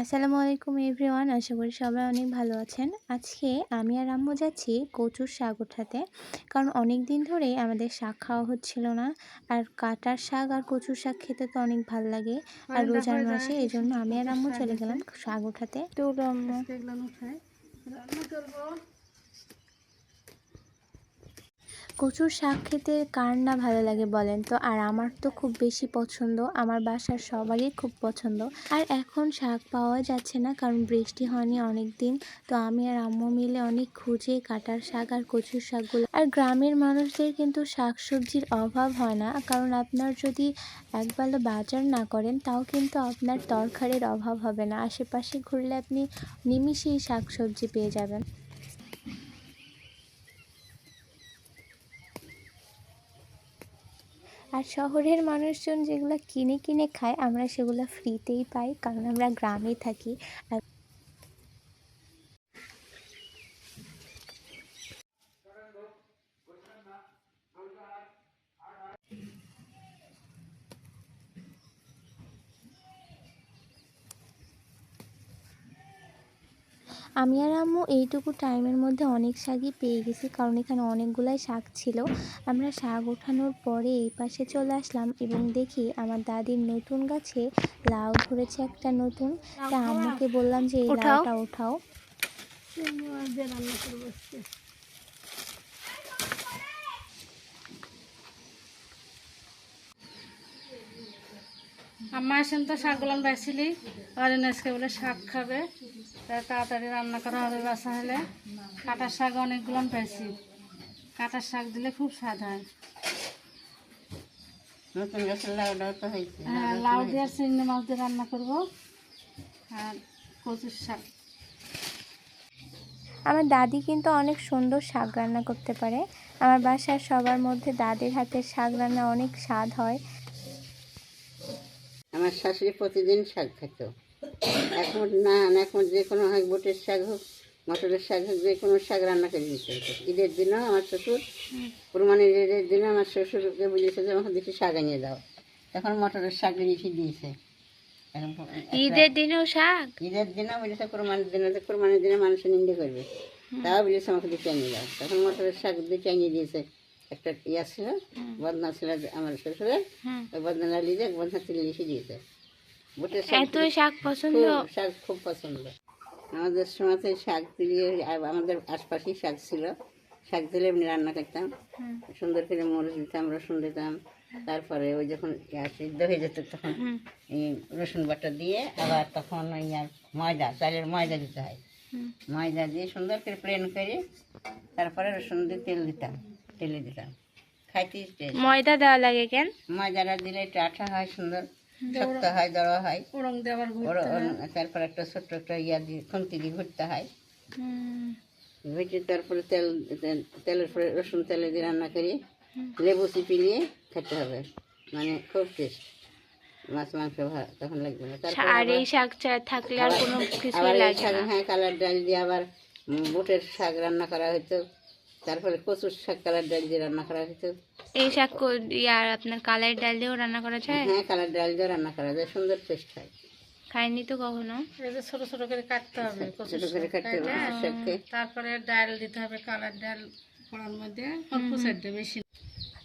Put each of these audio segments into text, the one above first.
আসসালামু আলাইকুম এভরিওয়ান আশা করি সবাই অনেক ভালো আছেন। আজকে আমি আর আম্মু যাচ্ছি কচুর শাক ওঠাতে। কারণ অনেক দিন ধরেই আমাদের শাক খাওয়া হচ্ছিল না। আর কাটার শাক আর কচুর শাক খেতে তো অনেক ভালো লাগে। আর রোজার মাসে এই জন্য আমি আর আম্মু চলে গেলাম শাক ওঠাতে। তো আম্মু এগুলো উঠাই রান্না করব কচুর শাক খেতে কার না ভালো লাগে বলেন তো? আর আমার তো খুব বেশি পছন্দ। আমার বাসার সবারই খুব পছন্দ। আর এখন শাক পাওয়া যাচ্ছে না, কারণ বৃষ্টি হয়নি অনেক দিন তো আমি আর আম্মু মিলে অনেক খুঁজে কাটার শাক আর কচুর শাকগুলো। আর গ্রামের মানুষদের কিন্তু শাক সবজির অভাব হয় না। কারণ আপনার যদি একবেলা বাজার না করেন, তাও কিন্তু আপনার তরকারির অভাব হবে না। আশেপাশে ঘুরলে আপনি নিমিষেই শাক সবজি পেয়ে যাবেন। আর শহরের মানুষজন যেগুলো কিনে কিনে খায়, আমরা সেগুলো ফ্রিতেই পাই, কারণ আমরা গ্রামে থাকি। আর আমি আর আম্মু এইটুকু টাইমের মধ্যে অনেক শাকই পেয়ে গেছি কারণ এখানে অনেকগুলাই শাক ছিল। আমরা শাক ওঠানোর পরে এই পাশে চলে আসলাম এবং দেখি আমার দাদির নতুন গাছে লাউ ধরেছে একটা নতুন। তা আম্মুকে বললাম যে এই। লাউটা ওঠাও আম্মা আসেন তো শাকগুলো বেছিলি আর আজকে বলে শাক খাবে। তা তাড়াতাড়ি রান্না করা হবে বাসা হলে। কাটার শাক অনেকগুলো পেয়েছি কাটার শাক দিলে খুব স্বাদ হয়। নতুন গাছের লাউটাও তো হয়েছে। হ্যাঁ, লাউ দিয়ে আর চিংড়ি মাছ দিয়ে রান্না করব। আর কচুর শাক। আমার দাদি কিন্তু অনেক সুন্দর শাক রান্না করতে পারে। আমার বাসার সবার মধ্যে দাদির হাতের শাক রান্না অনেক স্বাদ হয়। আমার শাশুড়ি প্রতিদিন শাক খেত। এখন না এখন যে কোনো হয় বুটের শাক হোক মটরের শাক হোক যে কোনো শাক রান্না করে দিতে হতো ঈদের দিনও আমার শ্বশুর কুরবানির ঈদের দিনে আমার শ্বশুরকে বুঝেছে যে আমাকে দেখি শাক এনে দাও। তখন মটরের শাক রেখে দিয়েছে। ঈদের দিনেও শাক? ঈদের দিনে বলেছে কোরবানির দিনে তো কোরবানির দিনে মানুষের নিন্দে করবে। তাও বলেছে আমাকে দিকে এনে দাও। তখন মটরের শাক দিকে এনে দিয়েছে। একটা ইয়া ছিল বদনা ছিল আমার শ্বশুরের ওই বদনা লিজে বদনা তুলে লিখে দিয়েছে। এত শাক পছন্দ? শাক খুব পছন্দ। আমাদের সময়তে শাক তুলে আমাদের আশপাশেই শাক ছিল। শাক দিলে এমনি রান্না করতাম। সুন্দর করে মরিচ দিতাম রসুন দিতাম। তারপরে ওই যখন সিদ্ধ হয়ে যেত তখন এই রসুন বাটা দিয়ে আবার তখন ওই আর ময়দা চালের ময়দা দিতে হয়। ময়দা দিয়ে সুন্দর করে প্লেন করে তারপরে রসুন দিয়ে তেল দিতাম তেলে দিতাম। খাইতে ময়দা দেওয়া লাগে কেন? ময়দাটা দিলে একটু আঠা হয় সুন্দর। শক্ত হয় দড়া হয়। তারপর একটা ছোট্ট একটা ইয়া দিয়ে খুন্তি দিয়ে ঘুরতে হয়। ভেজে তারপরে তেল তেল- তেলের পরে রসুন তেলে দিয়ে রান্না করি লেবু চিপি নিয়ে খেতে হবে। মানে খুব টেস্ট মাছ মাংস তখন লাগবে না। আর এই শাক থাকলে আর কোনো কিছু লাগে হ্যাঁ কালার ডাল দিয়ে আবার বুটের শাক রান্না করা হতো তারপরে কচুর শাক কালার ডাল দিয়ে রান্না করা হতো এই শাক কো- ইয়ার আপনার কালাই ডাল দিয়েও রান্না করা যায়? হ্যাঁ কালার ডাল দিয়ে রান্না করা যায় সুন্দর টেস্ট হয়। খাইনি তো কখনো? ছোট ছোট করে কাটতে হবে ছোট করে কাটতে হবে শাককে। তারপরে ডাল দিতে হবে কালার ডাল মধ্যে অল্প সাইডে বেশি।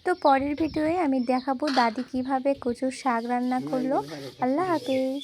তো পরের ভিডিওয়ে আমি দেখাবো দাদি কীভাবে কচুর শাক রান্না করল। আল্লাহ হাফিজ।